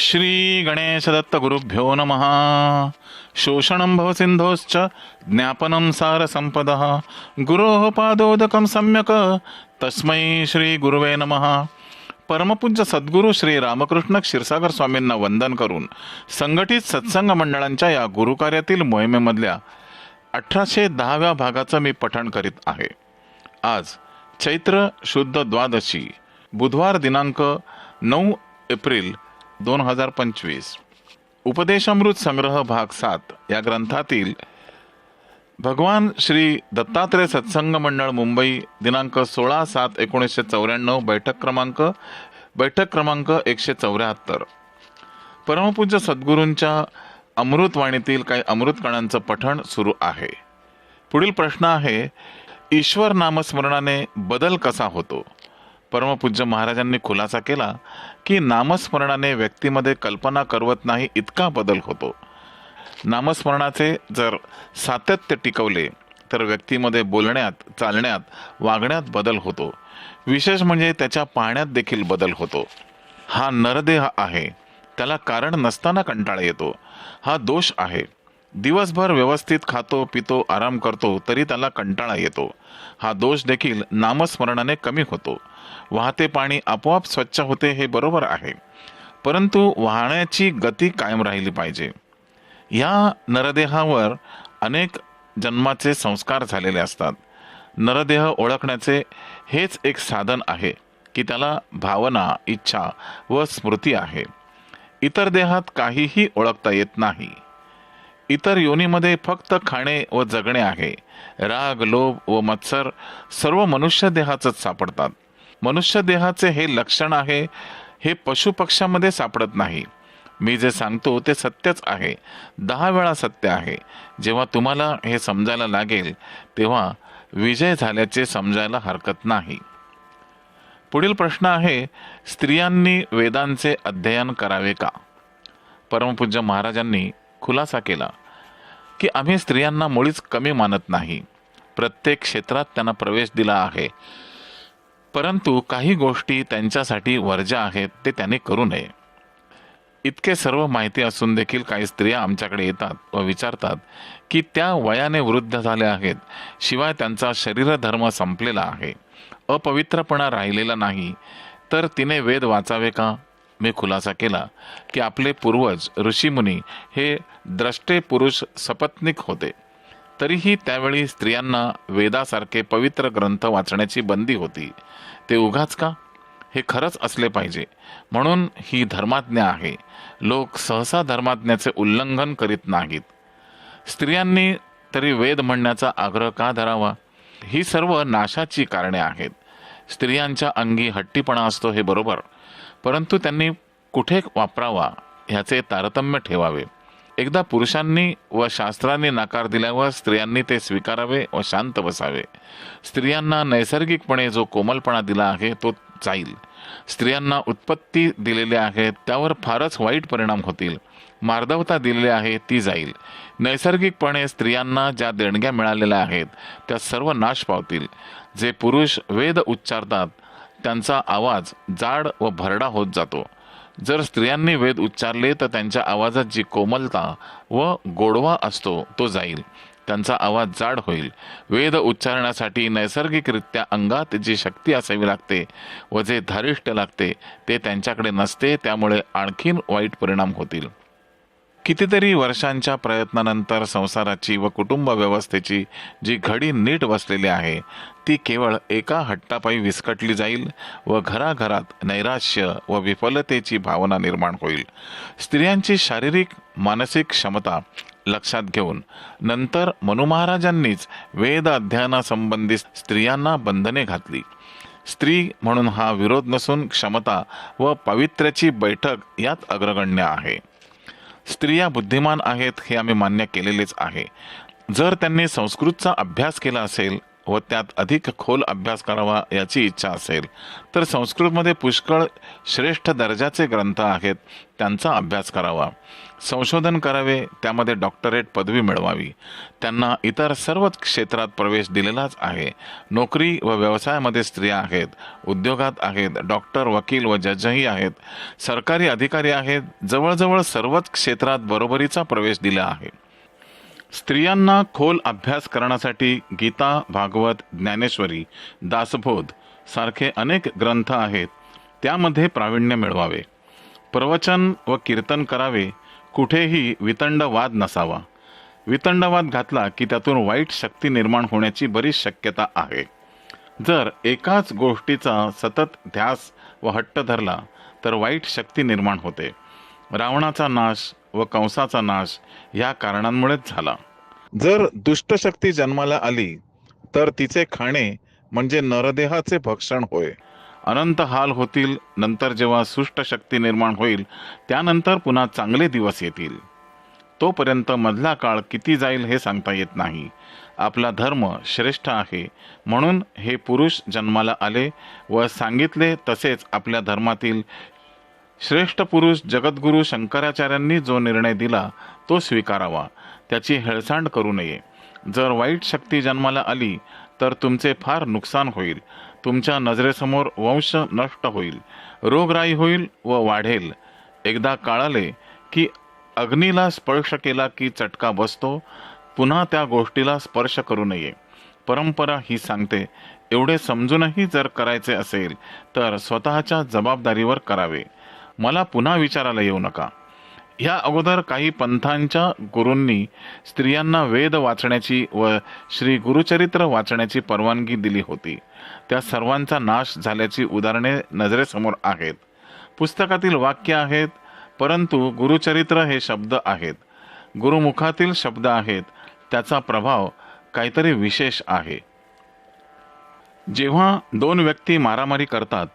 श्री गणेशदत्त गुरुभ्यो नमः। शोषणं भवसिन्धोश्च ज्ञापनं सारसम्पदः गुरोः पादोदकं सम्यक्। तस्मै श्रीगुरुवे नमः। परमपूज्य सद्गुरू श्री रामकृष्ण क्षीरसागर स्वामींना वंदन करून संघटित सत्संग मंडळांच्या या गुरुकार्यातील मोहिमेमधल्या अठराशे दहाव्या भागाचं मी पठण करीत आहे. आज चैत्र शुद्ध द्वादशी बुधवार दिनांक नऊ एप्रिल दोन हजार पंचवीस. उपदेशामृत संग्रह भाग सात या ग्रंथातील भगवान श्री दत्तात्रय सत्संग मंडळ मुंबई दिनांक सोळा सात एकोणीसशे चौऱ्याण्णव बैठक क्रमांक बैठक क्रमांक एकशे चौऱ्याहत्तर. परमपूज्य सद्गुरूंच्या अमृतवाणीतील काही अमृत कणांचं पठण सुरू आहे. पुढील प्रश्न आहे ईश्वर नामस्मरणाने बदल कसा होतो? परमपूज्य महाराजांनी खुलासा केला की नामस्मरणाने व्यक्तीमध्ये कल्पना करवत नाही इतका बदल होतो. नामस्मरणाचे जर सातत्य टिकवले तर व्यक्तीमध्ये बोलण्यात चालण्यात वागण्यात बदल होतो. विशेष म्हणजे त्याच्या पाहण्यात देखील बदल होतो. हा नरदेह आहे. त्याला कारण नसताना कंटाळा येतो. हा दोष आहे. दिवसभर व्यवस्थित खातो पितो आराम करतो तरी त्याला कंटाळा येतो. हा दोष देखील नामस्मरणाने कमी होतो. वाहते पाणी आपोआप स्वच्छ होते हे बरोबर आहे. परंतु वाहण्याची गती कायम राहिली पाहिजे. या नरदेहावर अनेक जन्माचे संस्कार झालेले असतात. नरदेह ओळखण्याचे हेच एक साधन आहे की त्याला भावना इच्छा व स्मृती आहे. इतर देहात काहीही ओळखता येत नाही. इतर योनीमध्ये फक्त खाणे व जगणे आहे. राग लोभ व मत्सर सर्व मनुष्य देहातच सापडतात. मनुष्य देहाचे हे लक्षण आहे हे पशुपक्ष्यामध्ये सापडत नाही. मी जे सांगतो ते सत्यच आहे. दहा वेळा सत्य आहे. जेव्हा तुम्हाला हे समजायला लागेल तेव्हा विजय झाल्याचे समजायला हरकत नाही. पुढील प्रश्न आहे स्त्रियांनी वेदांचे अध्ययन करावे का? परमपूज्य महाराजांनी खुलासा केला की आम्ही स्त्रियांना मुळीच कमी मानत नाही. प्रत्येक क्षेत्रात त्यांना प्रवेश दिला आहे. परंतु काही गोष्टी त्यांच्यासाठी वर्ज्या आहेत ते त्याने करू नये. इतके सर्व माहिती असून देखील काही स्त्रिया आमच्याकडे येतात व विचारतात की त्या वयाने वृद्ध झाल्या आहेत शिवाय त्यांचा शरीरधर्म संपलेला आहे अपवित्रपणा राहिलेला नाही तर तिने वेद वाचावे का? मी खुलासा केला की आपले पूर्वज ऋषीमुनी हे द्रष्टे पुरुष सपत्निक होते. तरीही त्यावेळी स्त्रियांना वेदासारखे पवित्र ग्रंथ वाचण्याची बंदी होती. ते उगाच का? हे खरंच असले पाहिजे. म्हणून ही धर्माज्ञा आहे. लोक सहसा धर्माज्ञाचे उल्लंघन करीत नाहीत. स्त्रियांनी तरी वेद म्हणण्याचा आग्रह का धरावा? ही सर्व नाशाची कारणे आहेत. स्त्रियांच्या अंगी हट्टीपणा असतो हे बरोबर. परंतु त्यांनी कुठे वापरावा? ह्याचे तारतम्य ठेवावे. एकदा पुरुषांनी व शास्त्रांनी नकार दिल्यावर स्त्रियांनी ते स्वीकारावे व शांत बसावे. स्त्रियांना नैसर्गिकपणे जो कोमलपणा दिला आहे तो जाईल. स्त्रियांना उत्पत्ती दिलेली आहे त्यावर फारच वाईट परिणाम होतील. मार्दवता दिलेली आहे ती जाईल. नैसर्गिकपणे स्त्रियांना ज्या देणग्या मिळालेल्या आहेत त्या सर्व नाश पावतील. जे पुरुष वेद उच्चारतात त्यांचा आवाज जाड व भरडा होत जातो. जर स्त्रियांनी वेद उच्चारले तर त्यांच्या आवाजात जी कोमलता व गोडवा असतो तो जाईल. त्यांचा आवाज जाड होईल. वेद उच्चारण्यासाठी नैसर्गिकरित्या अंगात जी शक्ती असावी लागते व जे धारिष्ट लागते ते त्यांच्याकडे नसते त्यामुळे आणखीन वाईट परिणाम होतील. कितीतरी वर्षांच्या प्रयत्नानंतर संसाराची व कुटुंब व्यवस्थेची जी घडी नीट बसलेली आहे ती केवळ एका हट्टापायी विस्कटली जाईल व घराघरात नैराश्य व विफलतेची भावना निर्माण होईल. स्त्रियांची शारीरिक मानसिक क्षमता लक्षात घेऊन नंतर मनुमहाराजांनीच वेद अध्ययनासंबंधी स्त्रियांना बंधने घातली. स्त्री म्हणून हा विरोध नसून क्षमता व पावित्र्याची बैठक यात अग्रगण्य आहे. स्त्रिया बुद्धिमान आहेत हे आम्ही मान्य केलेलेच आहे. जर त्यांनी संस्कृतचा अभ्यास केला असेल व त्यात अधिक खोल अभ्यास करावा याची इच्छा असेल. तर संस्कृतमध्ये पुष्कळ श्रेष्ठ दर्जाचे ग्रंथ आहेत त्यांचा अभ्यास करावा. संशोधन करावे त्यामध्ये डॉक्टरेट पदवी मिळवावी. त्यांना इतर सर्वच क्षेत्रात प्रवेश दिलेलाच आहे. नोकरी व व्यवसायामध्ये स्त्रिया आहेत उद्योगात आहेत डॉक्टर वकील व जजही आहेत. सरकारी अधिकारी आहेत जवळजवळ सर्वच क्षेत्रात बरोबरीचा प्रवेश दिला आहे. स्त्रियांना खोल अभ्यास करण्यासाठी गीता भागवत ज्ञानेश्वरी दासबोध सारखे अनेक ग्रंथ आहेत. त्यामध्ये प्रावीण्य मिळवावे. प्रवचन व कीर्तन करावे. कुठेही वितंडवाद नसावा. वितंडवाद घातला की त्यातून वाईट शक्ती निर्माण होण्याची बरीच शक्यता आहे. जर एकाच गोष्टीचा सतत ध्यास व हट्ट धरला तर वाईट शक्ती निर्माण होते. रावणाचा नाश व कंसाचा नाश या कारणांमुळेच झाला. जर दुष्ट शक्ती जन्माला आली तर तिचे खाणे म्हणजे नरदेहाचे भक्षण होय. अनंत हाल होतील नंतर जेव्हा सुष्ट शक्ती निर्माण होईल त्यानंतर पुन्हा चांगले दिवस येतील. तोपर्यंत मधला काळ किती जाईल हे सांगता येत नाही. आपला धर्म श्रेष्ठ आहे म्हणून हे पुरुष जन्माला आले व सांगितले तसेच आपल्या धर्मातील श्रेष्ठ पुरुष जगद्गुरू शंकराचार्यांनी जो निर्णय दिला तो स्वीकारावा. त्याची हेळसांड करू नये. जर वाईट शक्ती जन्माला आली तर तुमचे फार नुकसान होईल. तुमच्या नजरेसमोर वंश नष्ट होईल. रोगराई होईल व वाढेल. एकदा काळाले की अग्नीला स्पर्श केला की चटका बसतो पुन्हा त्या गोष्टीला स्पर्श करू नये. परंपरा ही सांगते एवढे समजूनही जर करायचे असेल तर स्वतःच्या जबाबदारीवर करावे. मला पुन्हा विचारायला येऊ नका. ह्या अगोदर काही पंथांच्या गुरूंनी स्त्रियांना वेद वाचण्याची व श्री गुरुचरित्र वाचण्याची परवानगी दिली होती. त्या सर्वांचा नाश झाल्याची उदाहरणे नजरेसमोर आहेत. पुस्तकातील वाक्य आहेत परंतु गुरुचरित्र हे शब्द आहेत. गुरुमुखातील शब्द आहेत. त्याचा प्रभाव काहीतरी विशेष आहे. जेव्हा दोन व्यक्ती मारामारी करतात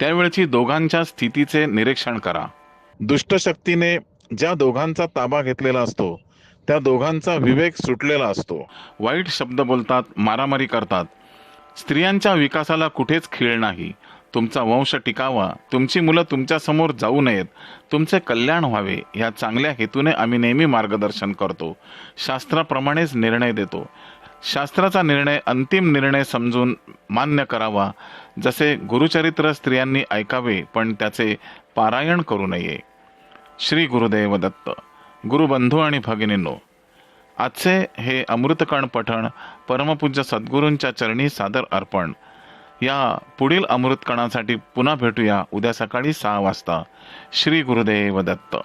त्यावेळची दोघांच्या स्थितीचे निरीक्षण करा. दुष्ट शक्तीने ज्या दोघांचा ताबा घेतलेला असतो त्या दोघांचा विवेक सुटलेला असतो. वाईट शब्द बोलतात मारामारी करतात. स्त्रियांच्या विकासाला कुठेच खीळ नाही. तुमचा वंश टिकावा तुमची मुलं तुमच्यासमोर जाऊ नयेत तुमचे कल्याण व्हावे या चांगल्या हेतूने आम्ही नेहमी मार्गदर्शन करतो. शास्त्राप्रमाणेच निर्णय देतो. शास्त्राचा निर्णय अंतिम निर्णय समजून मान्य करावा जसे गुरुचरित्र स्त्रियांनी ऐकावे पण त्याचे पारायण करू नये. श्री गुरुदेव दत्त गुरुबंधू आणि भगिनींनो आजचे हे अमृतकण पठण परमपूज्य सद्गुरूंच्या चरणी सादर अर्पण. या पुढील अमृतकणासाठी पुन्हा भेटूया उद्या सकाळी सहा वाजता. श्री गुरुदेव दत्त.